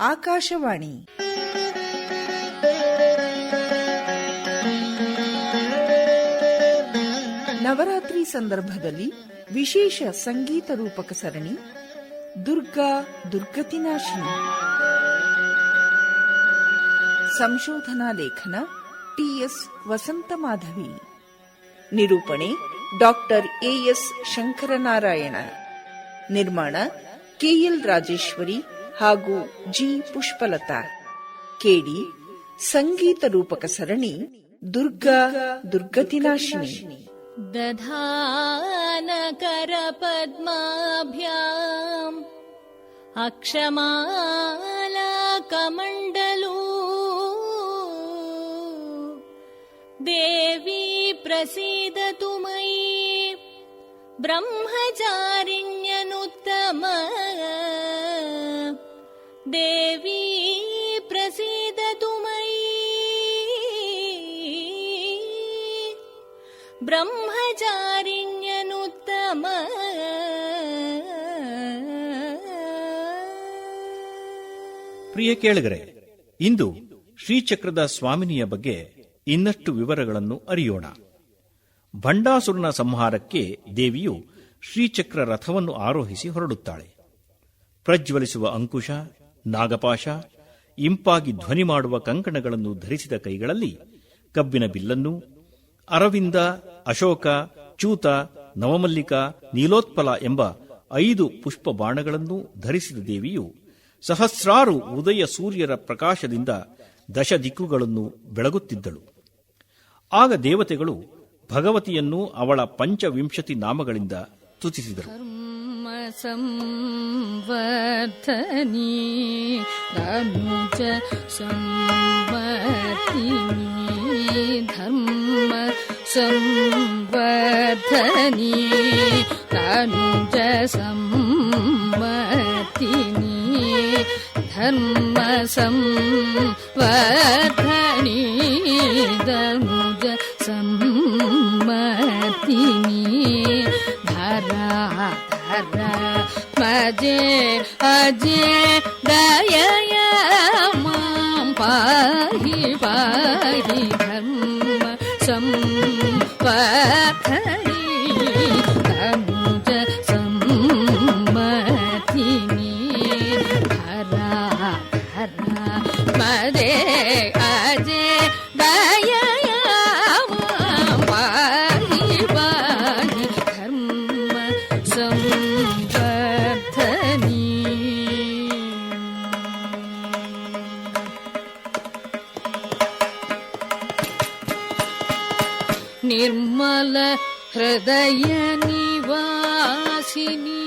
ಆಕಾಶವಾಣಿ. ನವರಾತ್ರಿ ಸಂದರ್ಭದಲ್ಲಿ ವಿಶೇಷ ಸಂಗೀತ ರೂಪಕ ಸರಣಿ, ದುರ್ಗಾ ದುರ್ಗತಿನಾಶಿನಿ. ಸಂಶೋಧನಾ ಲೇಖನ ಟಿಎಸ್ ವಸಂತ ಮಾಧವಿ ನಿರೂಪಣೆ ಡಾಕ್ಟರ್ ಎಎಸ್ ಶಂಕರನಾರಾಯಣ. ನಿರ್ಮಾಣ ಕೆಎಲ್ ರಾಜೇಶ್ವರಿ ಹಾಗೂ ಜಿ ಪುಷ್ಪಲತಾ ಕೇಳಿ ಸಂಗೀತ ರೂಪಕ ಸರಣಿ ದುರ್ಗಾ ದುರ್ಗತಿನಾಶಿನಿ दधानकरपद्माभ्याम् अक्षमालाकमण्डलू देवी प्रसीदतु मयि ब्रह्मचारिण्यनुत्तम देवी प्रसीदतु मयि ब्रह्मचारिण्यनुत्तम ಪ್ರಿಯ ಕೇಳಿಗರೆ ಇಂದು ಶ್ರೀಚಕ್ರದ ಸ್ವಾಮಿನಿಯ ಬಗ್ಗೆ ಇನ್ನಷ್ಟು ವಿವರಗಳನ್ನು ಅರಿಯೋಣ ಭಂಡಾಸುರನ ಸಂಹಾರಕ್ಕೆ ದೇವಿಯು ಶ್ರೀಚಕ್ರ ರಥವನ್ನು ಆರೋಹಿಸಿ ಹೊರಡುತ್ತಾಳೆ ಪ್ರಜ್ವಲಿಸುವ ಅಂಕುಶ ನಾಗಪಾಶ, ಇಂಪಾಗಿ ಧ್ವನಿ ಮಾಡುವ ಕಂಕಣಗಳನ್ನು ಧರಿಸಿದ ಕೈಗಳಲ್ಲಿ ಕಬ್ಬಿನ ಬಿಲ್ಲನ್ನು, ಅರವಿಂದ, ಅಶೋಕ, ಚೂತ, ನವಮಲ್ಲಿಕ, ನೀಲೋತ್ಪಲ ಎಂಬ ಐದು ಪುಷ್ಪ ಬಾಣಗಳನ್ನು ಧರಿಸಿದ ದೇವಿಯು ಸಹಸ್ರಾರು ಉದಯ ಸೂರ್ಯರ ಪ್ರಕಾಶದಿಂದ ದಶ ದಿಕ್ಕುಗಳನ್ನು ಬೆಳಗುತ್ತಿದ್ದಳು. ಆಗ ದೇವತೆಗಳು ಭಗವತಿಯನ್ನು ಅವಳ ಪಂಚವಿಂಶತಿ ನಾಮಗಳಿಂದ ಸ್ತುತಿಸಿದರು. संवर्धनी धनुज संवर्धिनी धर्म संवर्धनी धनुज संवर्धिनी धर्म संवर्धनी धनुज मजे अजे दयय ನಿರ್ಮಲ ಹೃದಯ ನಿವಾಸಿನಿ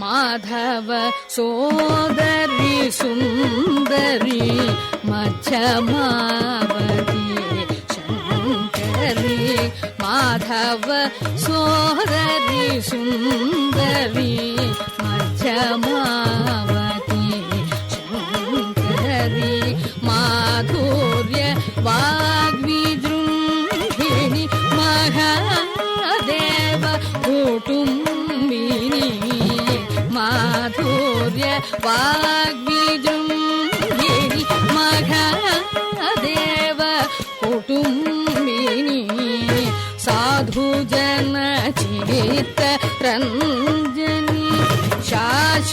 ಮಾಧವ ಸೋದರಿ ಸುಂದರಿ ಮಜ್ಜಮಾವತಿ ಶಂಕರಿ ಮಾಧವ ಸೋದರಿ ಸುಂದರಿ मध्यमावती शङ्करी माधुर्य वाग्विजृम्भिणि महादेव कुटुम्बिनी माधुर्य वाग्विजृम्भिणि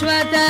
Shwata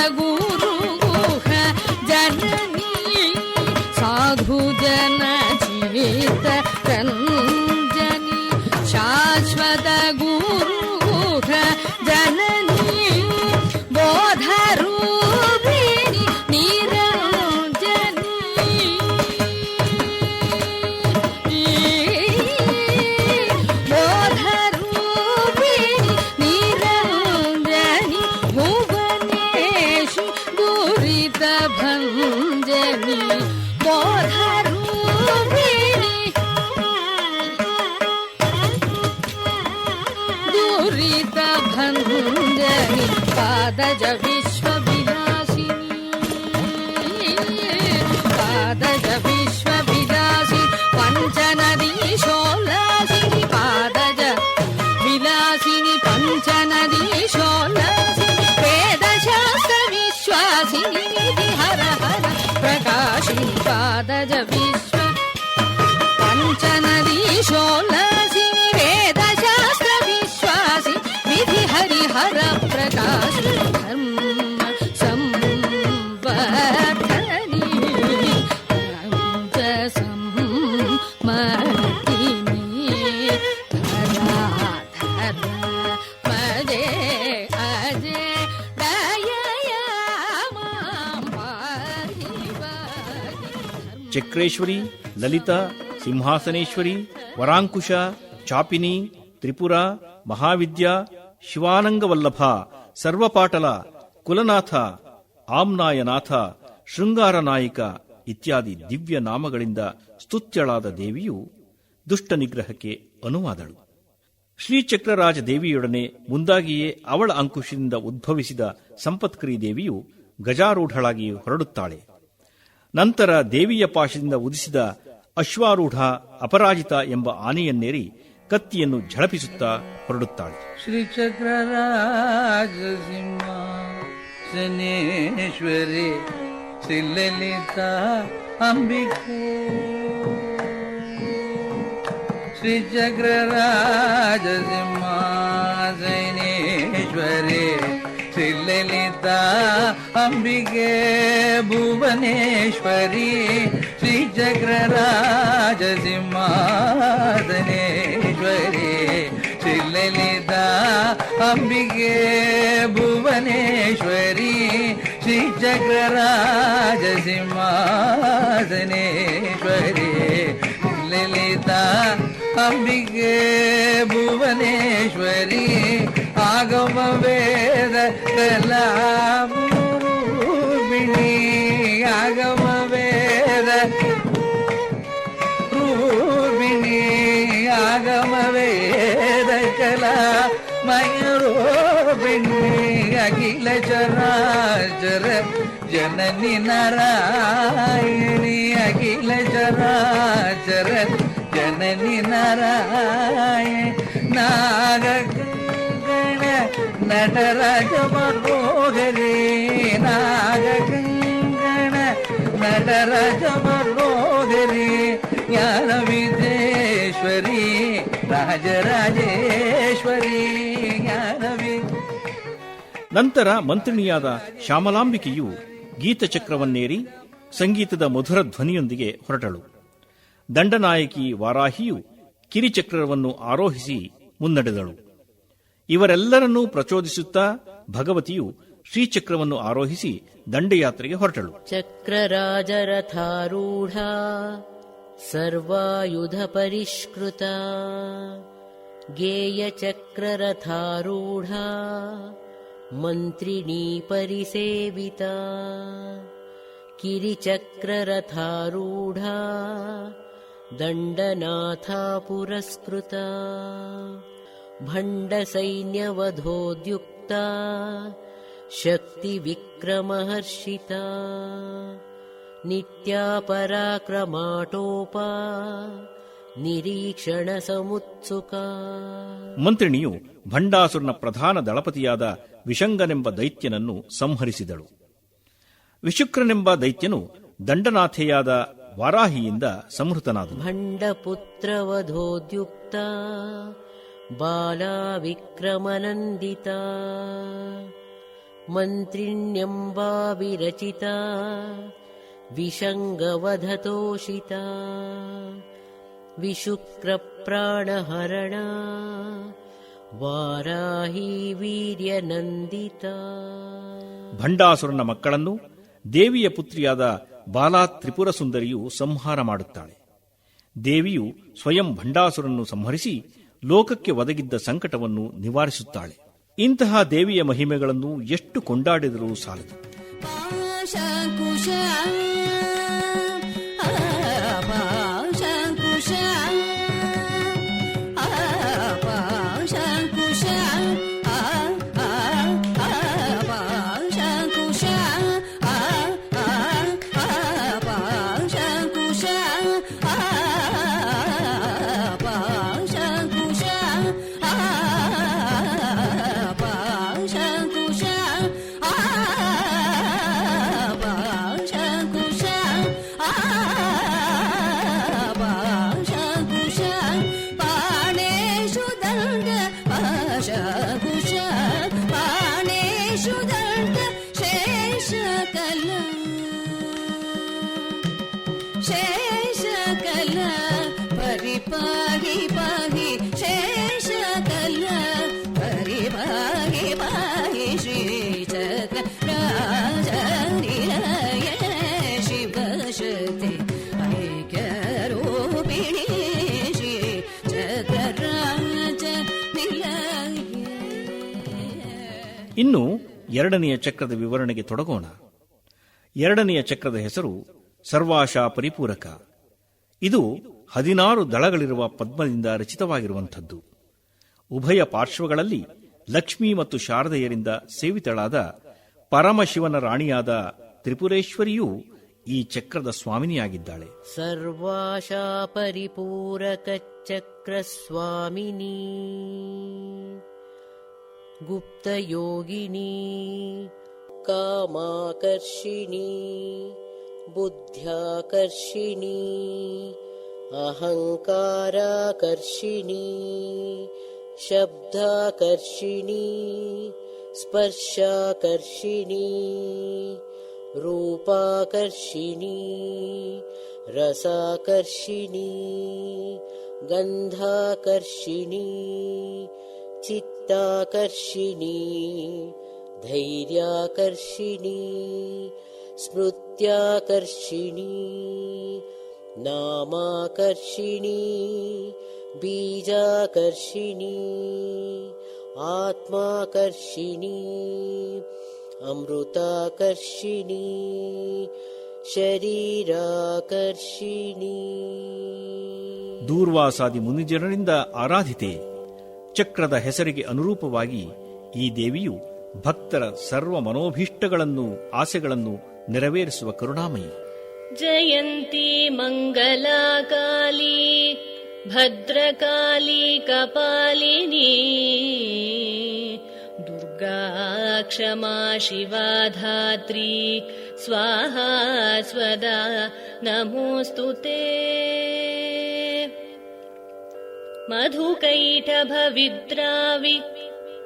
చక్రేశ్వరి లలిత సింహాసనేశ్వరి వరాంకుశ చాపిని త్రిపుర మహావిద్య శివానంగవల్లభ ಸರ್ವಪಾಟಲ, ಕುಲನಾಥ, ಆಮ್ನಾಯನಾಥ, ಶೃಂಗಾರನಾಯಿಕ ಇತ್ಯಾದಿ ದಿವ್ಯ ನಾಮಗಳಿಂದ ಸ್ತುತ್ಯಳಾದ ದೇವಿಯು ದುಷ್ಟ ನಿಗ್ರಹಕ್ಕೆ ಅನುವಾದಳು. ಶ್ರೀಚಕ್ರರಾಜ ದೇವಿಯೊಡನೆ ಮುಂದಾಗಿಯೇ ಅವಳ ಅಂಕುಶದಿಂದ ಉದ್ಭವಿಸಿದ ಸಂಪತ್ಕರಿ ದೇವಿಯು ಗಜಾರೂಢಳಾಗಿ ಹೊರಡುತ್ತಾಳೆ. ನಂತರ ದೇವಿಯ ಪಾಶದಿಂದ ಉದಿಸಿದ ಅಶ್ವಾರೂಢ ಅಪರಾಜಿತ ಎಂಬ ಆನೆಯನ್ನೇರಿ ಕತ್ತಿಯನ್ನು ಝಳಪಿಸುತ್ತಾ ಹೊರಡುತ್ತಾಳೆ. ಶ್ರೀಚಕ್ರ ಅಂಬಿಕೆ ಶ್ರೀ ಚಕ್ರರಾಜ ಶ್ರೀಚಕ್ರ ರಾಜಸಿಂಹೇಶ್ವರಿ ಶ್ರೀಲಲಿತ ಅಂಬಿಕೆ. ಭುವನೇಶ್ವರಿ ಶ್ರೀಚಕ್ರ ರಾಜಸಿಂಹಾದನೇ ಭುವನೇಶ್ವರಿ ಶ್ರೀಲಲಿತ ಅಂಬಿಗೆ ಭುವನೇಶ್ವರಿ ಶ್ರೀ ಚಕ್ರರಾಜ ಸಿಂಹಾಸನೇಶ್ವರಿ ಶ್ರೀಲಲಿತ ಅಂಬಿಗೆ ಭುವನೇಶ್ವರಿ ಆಗಮ ವೇದ ಕಲಾ ಬಿಳಿ अखिल चराचर जननी नारायणी, अखिल चराचर जननी नारायण। नाग नटराज मनोहरे नाग गंगण नटराज मनोहरे ज्ञान विदेश्वरी राजराजेश्वरी ನಂತರ ಮಂತ್ರಿಣಿಯಾದ ಶ್ಯಾಮಲಾಂಬಿಕೆಯು ಗೀತಚಕ್ರವನ್ನೇರಿ ಸಂಗೀತದ ಮಧುರ ಧ್ವನಿಯೊಂದಿಗೆ ಹೊರಟಳು. ದಂಡನಾಯಕಿ ವಾರಾಹಿಯು ಕಿರಿಚಕ್ರವನ್ನು ಆರೋಹಿಸಿ ಮುನ್ನಡೆದಳು. ಇವರೆಲ್ಲರನ್ನೂ ಪ್ರಚೋದಿಸುತ್ತಾ ಭಗವತಿಯು ಶ್ರೀಚಕ್ರವನ್ನು ಆರೋಹಿಸಿ ದಂಡಯಾತ್ರೆಗೆ ಹೊರಟಳು. ಚಕ್ರರಾಜರಥಾರೂಢ ಸರ್ವಾಯುಧ ಪರಿಷ್ಕೃತ. ಗೇಯ ಚಕ್ರರಥಾರೂಢ मन्त्रिणी परिसेविता किरिचक्ररथारूढा दण्डनाथा पुरस्कृता भण्डसैन्यवधोद्युक्ता शक्तिविक्रमहर्षिता नित्या पराक्रमाटोपा निरीक्षणसमुत्सुका ಮಂತ್ರಿಣಿಯು ಭಂಡಾಸುರನ ಪ್ರಧಾನ ದಳಪತಿಯಾದ ವಿಷಂಗನೆಂಬ ದೈತ್ಯನನ್ನು ಸಂಹರಿಸಿದಳು. ವಿಶುಕ್ರನೆಂಬ ದೈತ್ಯನು ದಂಡನಾಥೆಯಾದ ವಾರಾಹಿಯಿಂದ ಸಂಹೃತನಾದನು. ಭಂಡಪುತ್ರವಧೋದ್ಯುಕ್ತ ಬಾಲಾ ವಿಕ್ರಮನಂದಿತ ಮಂತ್ರಿಣ್ಯಂಬ ವಿರಚಿತ, ವಿಷಂಗವಧತೋಷಿತ, ವಿಶುಕ್ರಪ್ರಾಣಹರಣ ವಾರಾಹಿ ಭಂಡಾಸುರನ ಮಕ್ಕಳನ್ನು ದೇವಿಯ ಪುತ್ರಿಯಾದ ಬಾಲಾ ತ್ರಿಪುರ ಸುಂದರಿಯು ಸಂಹಾರ ಮಾಡುತ್ತಾಳೆ. ದೇವಿಯು ಸ್ವಯಂ ಭಂಡಾಸುರನ್ನು ಸಂಹರಿಸಿ ಲೋಕಕ್ಕೆ ಒದಗಿದ್ದ ಸಂಕಟವನ್ನು ನಿವಾರಿಸುತ್ತಾಳೆ. ಇಂತಹ ದೇವಿಯ ಮಹಿಮೆಗಳನ್ನು ಎಷ್ಟು ಕೊಂಡಾಡಿದರೂ ಸಾಲದು. ಎರಡನೆಯ ಚಕ್ರದ ವಿವರಣೆಗೆ ತೊಡಗೋಣ. ಎರಡನೆಯ ಚಕ್ರದ ಹೆಸರು ಸರ್ವಾಶಾ ಪರಿಪೂರಕ. ಇದು ಹದಿನಾರು ದಳಗಳಿರುವ ಪದ್ಮದಿಂದ ರಚಿತವಾಗಿರುವಂಥದ್ದು. ಉಭಯ ಪಾರ್ಶ್ವಗಳಲ್ಲಿ ಲಕ್ಷ್ಮಿ ಮತ್ತು ಶಾರದೆಯರಿಂದ ಸೇವಿತಳಾದ ಪರಮಶಿವನ ರಾಣಿಯಾದ ತ್ರಿಪುರೇಶ್ವರಿಯೂ ಈ ಚಕ್ರದ ಸ್ವಾಮಿನಿಯಾಗಿದ್ದಾಳೆ. ಸರ್ವಾಶಾ ಪರಿಪೂರಕ ಚಕ್ರ ಸ್ವಾಮಿನಿ. गुप्तयोगिनी कामाकर्षिणी बुद्ध्याकर्षिणी अहङ्काराकर्षिणी शब्दाकर्षिणी स्पर्शाकर्षिणी रूपाकर्षिणी रसाकर्षिणी गन्धाकर्षिणी चित्ताकर्षिणी धैर्याकर्षिणी स्मृत्याकर्षिणी नामाकर्षिणी बीजाकर्षिणी आत्माकर्षिणी अमृताकर्षिणी शरीराकर्षिणी ದೂರ್ವಾಸಾದಿ ಮುನಿಜನರಿಂದ ಆರಾಧಿತೆ ಚಕ್ರದ ಹೆಸರಿಗೆ ಅನುರೂಪವಾಗಿ ಈ ದೇವಿಯು ಭಕ್ತರ ಸರ್ವ ಮನೋಭೀಷ್ಟಗಳನ್ನು ಆಸೆಗಳನ್ನು ನೆರವೇರಿಸುವ ಕರುಣಾಮಯಿ. ಜಯಂತಿ ಮಂಗಲಾಕಾಲಿ, ಭದ್ರಕಾಲಿ ಕಪಾಲಿನಿ, ದುರ್ಗಾ ಕ್ಷಮಾ ಶಿವಾಧಾತ್ರಿ, ಸ್ವಾಹ ಸ್ವದಾ ನಮೋಸ್ತುತೇ. मधुकैटभविद्रावि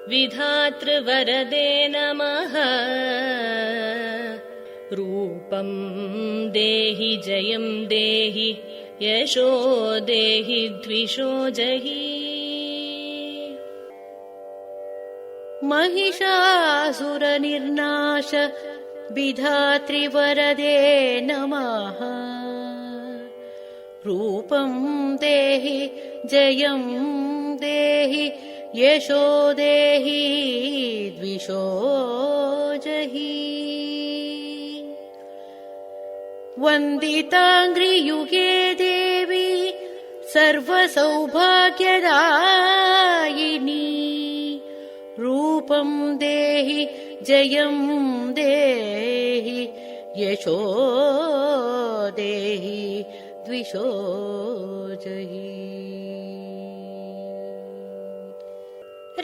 विधातृवरदे नमः। रूपम् देहि जयम् देहि यशो देहि द्विषो जहि। महिषासुरनिर्नाश विधात्रिवरदे नमः। रूपम् देहि जयम् देहि यशो देहि द्विषो जहि। वन्दिताङ्घ्रियुगे देवी सर्वसौभाग्यदायिनी। रूपम् देहि जयम् देहि यशो देहि द्विषो जहि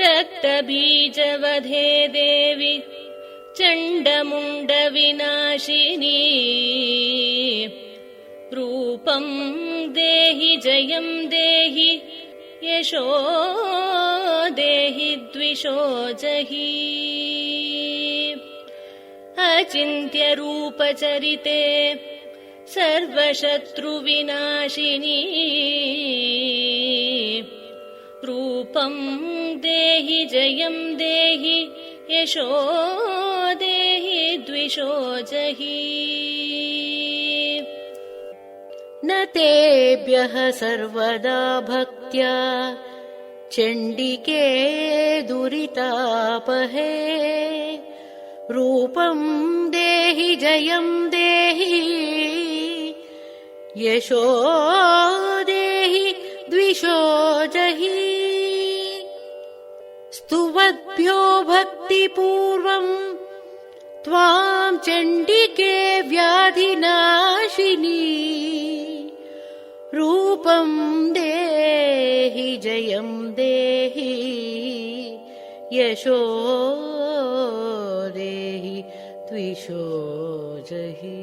रक्तबीजवधे देवि चण्डमुण्डविनाशिनी। रूपम् देहि जयम् देहि यशो देहि द्विषो जहि। अचिन्त्यरूपचरिते सर्वशत्रुविनाशिनी रूपम् देहि जयम् देहि यशो देहि द्विषो जहि। न तेभ्यः सर्वदा भक्त्या चण्डिके दुरितापहे। रूपम् देहि जयम् देहि यशो देहि द्विषो जहि स्तुवद्भ्यो भक्तिपूर्वम् त्वाम् चण्डिके व्याधिनाशिनी। रूपम् देहि जयम् देहि यशो देहि द्विषो जहि।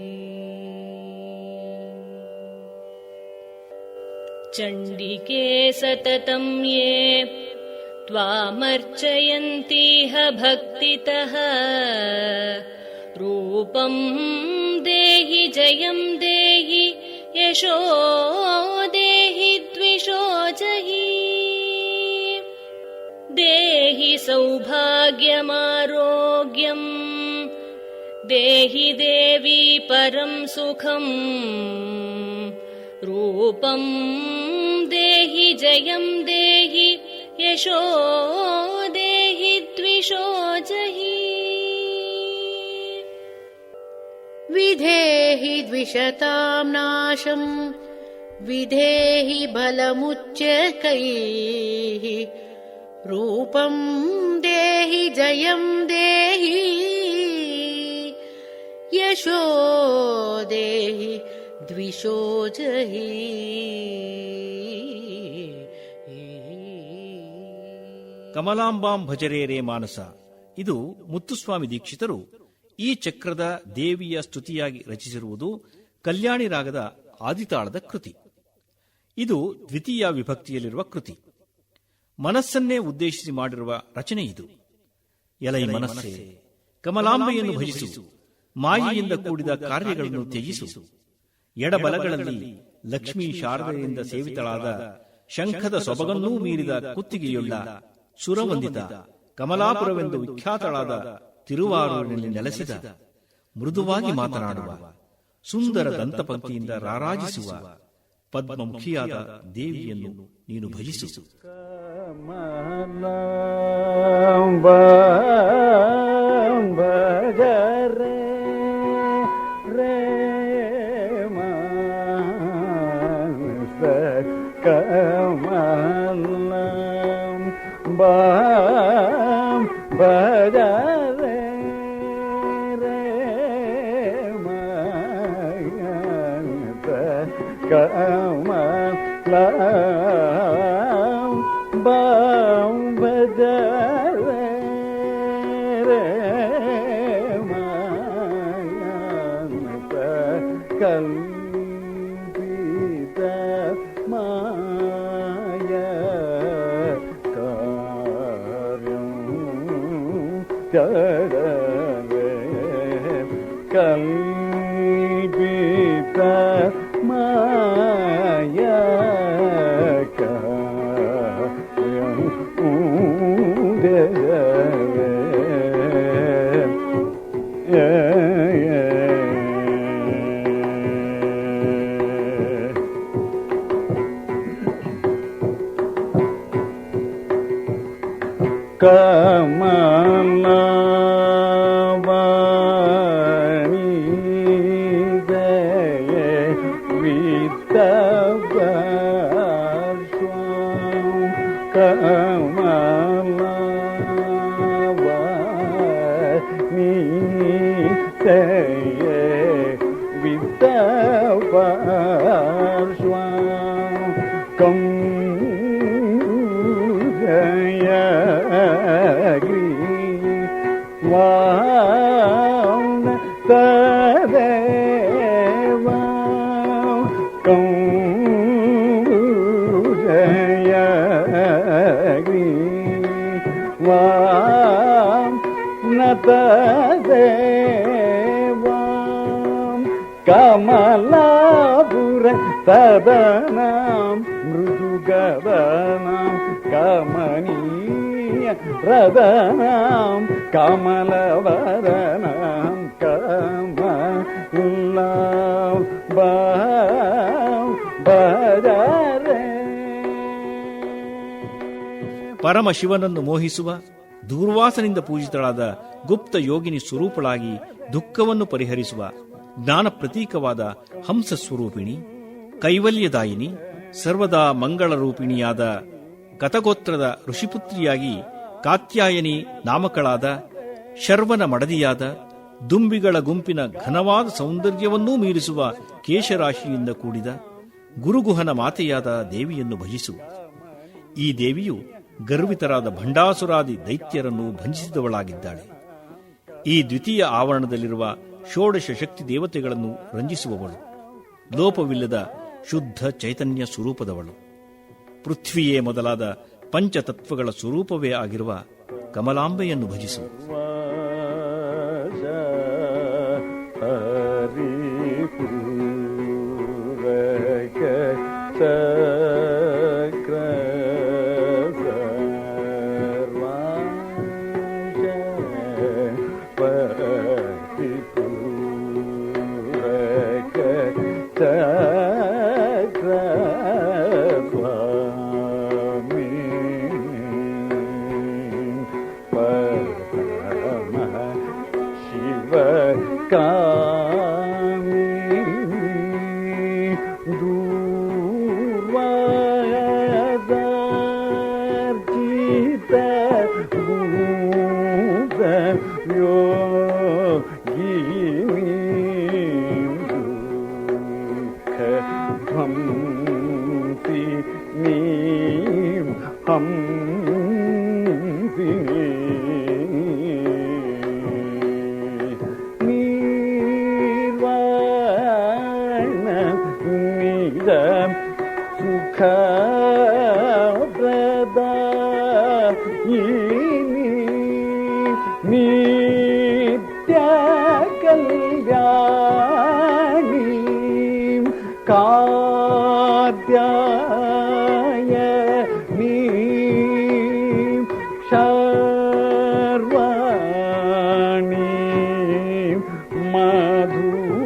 चण्डिके सततं ये त्वामर्चयन्तीह भक्तितः। रूपम् देहि जयम् देहि यशो देहि द्विषो जहि। देहि सौभाग्यमारोग्यम् देहि देवी परं सुखम्। रूपम् देहि जयं देहि यशो देहि द्विषो जहि। विधेहि द्विषतां नाशम् विधेहि बलमुच्चकैः रूपं देहि जयं देहि। यशो देहि द्विषो जहि ಕಮಲಾಂಬಾಂ ಭಜರೇರೇ ಮಾನಸ. ಇದು ಮುತ್ತುಸ್ವಾಮಿ ದೀಕ್ಷಿತರು. ಈ ಚಕ್ರದ ದೇವಿಯ ಸ್ತುತಿಯಾಗಿ ರಚಿಸಿರುವುದು ಕಲ್ಯಾಣಿ ರಾಗದ ಆದಿತಾಳದ ಕೃತಿ. ಇದು ದ್ವಿತೀಯ ವಿಭಕ್ತಿಯಲ್ಲಿರುವ ಕೃತಿ. ಮನಸ್ಸನ್ನೇ ಉದ್ದೇಶಿಸಿ ಮಾಡಿರುವ ರಚನೆ ಇದು. ಎಲೈ ಮನಸ್ಸೇ, ಕಮಲಾಂಬೆಯನ್ನು ಭಜಿಸು, ಮಾಯೆಯಿಂದ ಕೂಡಿದ ಕಾರ್ಯಗಳನ್ನು ತ್ಯಜಿಸು. ಎಡಬಲಗಳಲ್ಲಿ ಲಕ್ಷ್ಮೀ ಶಾರದೆಯಿಂದ ಸೇವಿತಳಾದ ಶಂಖದ ಸೊಬಗನ್ನೂ ಮೀರಿದ ಕುತ್ತಿಗೆಯುಳ್ಳ ಸುರವಂದಿತ ಕಮಲಾಪುರವೆಂದು ವಿಖ್ಯಾತಳಾದ ತಿರುವಾರೂರಿನಲ್ಲಿ ನೆಲೆಸಿದ ಮೃದುವಾಗಿ ಮಾತನಾಡುವ ಸುಂದರ ದಂತಪಂಕ್ತಿಯಿಂದ ರಾರಾಜಿಸುವ ಪದ್ಮಮುಖಿಯಾದ ದೇವಿಯನ್ನು ನೀನು ಭಜಿಸು. ಕಮಲಂ Yeah. ನತದೇವಾಂ ಕಮಲಾಪುರ ಸದನಾಂ ಮೃದುಗದನಾಂ ಕಮನೀಯ ರದನಾಂ ಕಮಲವದನಾಂ ಕಮಲಾಂ ಬಾಂ ಭಜರೆ ಪರಮಶಿವನನ್ನು ಮೋಹಿಸುವ ದೂರ್ವಾಸನಿಂದ ಪೂಜಿತಳಾದ ಗುಪ್ತ ಯೋಗಿನಿ ಸ್ವರೂಪಳಾಗಿ ದುಃಖವನ್ನು ಪರಿಹರಿಸುವ ಜ್ಞಾನ ಪ್ರತೀಕವಾದ ಹಂಸ ಸ್ವರೂಪಿಣಿ ಕೈವಲ್ಯದಾಯಿನಿ, ಸರ್ವದಾ ಮಂಗಳ ರೂಪಿಣಿಯಾದ ಕತಗೋತ್ರದ ಋಷಿಪುತ್ರಿಯಾಗಿ ಕಾತ್ಯಾಯನಿ ನಾಮಕಳಾದ ಶರ್ವನ ಮಡದಿಯಾದ ದುಂಬಿಗಳ ಗುಂಪಿನ ಘನವಾದ ಸೌಂದರ್ಯವನ್ನೂ ಮೀರಿಸುವ ಕೇಶರಾಶಿಯಿಂದ ಕೂಡಿದ ಗುರುಗುಹನ ಮಾತೆಯಾದ ದೇವಿಯನ್ನು ಭಜಿಸು. ಈ ದೇವಿಯು ಗರ್ವಿತರಾದ ಭಂಡಾಸುರಾದಿ ದೈತ್ಯರನ್ನು ಭಂಜಿಸಿದವಳಾಗಿದ್ದಾಳೆ. ಈ ದ್ವಿತೀಯ ಆವರಣದಲ್ಲಿರುವ ಷೋಡಶ ಶಕ್ತಿ ದೇವತೆಗಳನ್ನು ರಂಜಿಸುವವಳು. ಲೋಪವಿಲ್ಲದ ಶುದ್ಧ ಚೈತನ್ಯ ಸ್ವರೂಪದವಳು. ಪೃಥ್ವಿಯೇ ಮೊದಲಾದ ಪಂಚತತ್ವಗಳ ಸ್ವರೂಪವೇ ಆಗಿರುವ ಕಮಲಾಂಬೆಯನ್ನು ಭಜಿಸು Um... মধু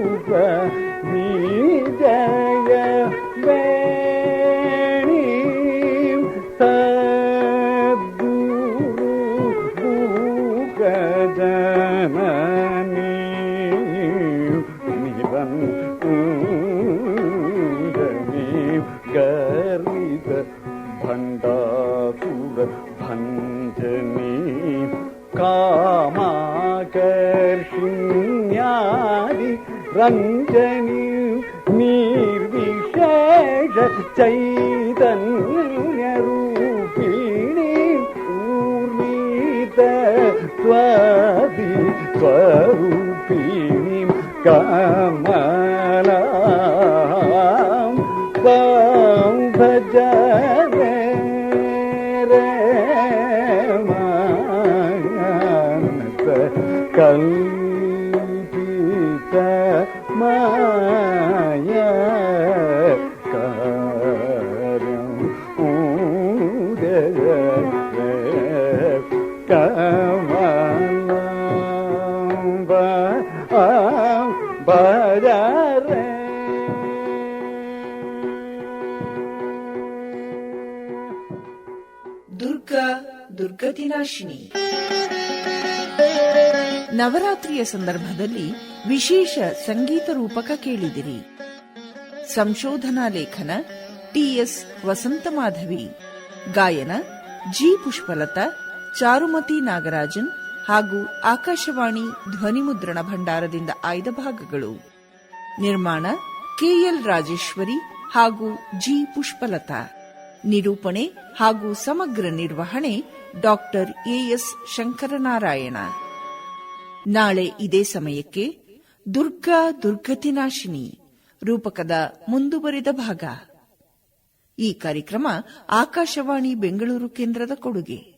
ചൈതന്യരൂപിണി ഊർമീത സ്വാതി സ്വരൂപിണി കമലാം ഭജന കൽ ದುರ್ಗತಿನಾಶಿನಿ ನವರಾತ್ರಿಯ ಸಂದರ್ಭದಲ್ಲಿ ವಿಶೇಷ ಸಂಗೀತ ರೂಪಕ ಕೇಳಿದಿರಿ. ಸಂಶೋಧನಾ ಲೇಖನ ಟಿಎಸ್ ವಸಂತ ಮಾಧವಿ ಗಾಯನ ಜಿ ಪುಷ್ಪಲತಾ, ಚಾರುಮತಿ ನಾಗರಾಜನ್ ಹಾಗೂ ಆಕಾಶವಾಣಿ ಧ್ವನಿಮುದ್ರಣ ಭಂಡಾರದಿಂದ ಆಯ್ದ ಭಾಗಗಳು. ನಿರ್ಮಾಣ ಕೆಎಲ್ ರಾಜೇಶ್ವರಿ ಹಾಗೂ ಜಿ ಪುಷ್ಪಲತಾ. ನಿರೂಪಣೆ ಹಾಗೂ ಸಮಗ್ರ ನಿರ್ವಹಣೆ ಡಾಕ್ಟರ್ ಎಎಸ್ ಶಂಕರನಾರಾಯಣ. ನಾಳೆ ಇದೇ ಸಮಯಕ್ಕೆ ದುರ್ಗಾ ದುರ್ಗತಿನಾಶಿನಿ ರೂಪಕದ ಮುಂದುವರಿದ ಭಾಗ. ಈ ಕಾರ್ಯಕ್ರಮ ಆಕಾಶವಾಣಿ ಬೆಂಗಳೂರು ಕೇಂದ್ರದ ಕೊಡುಗೆ.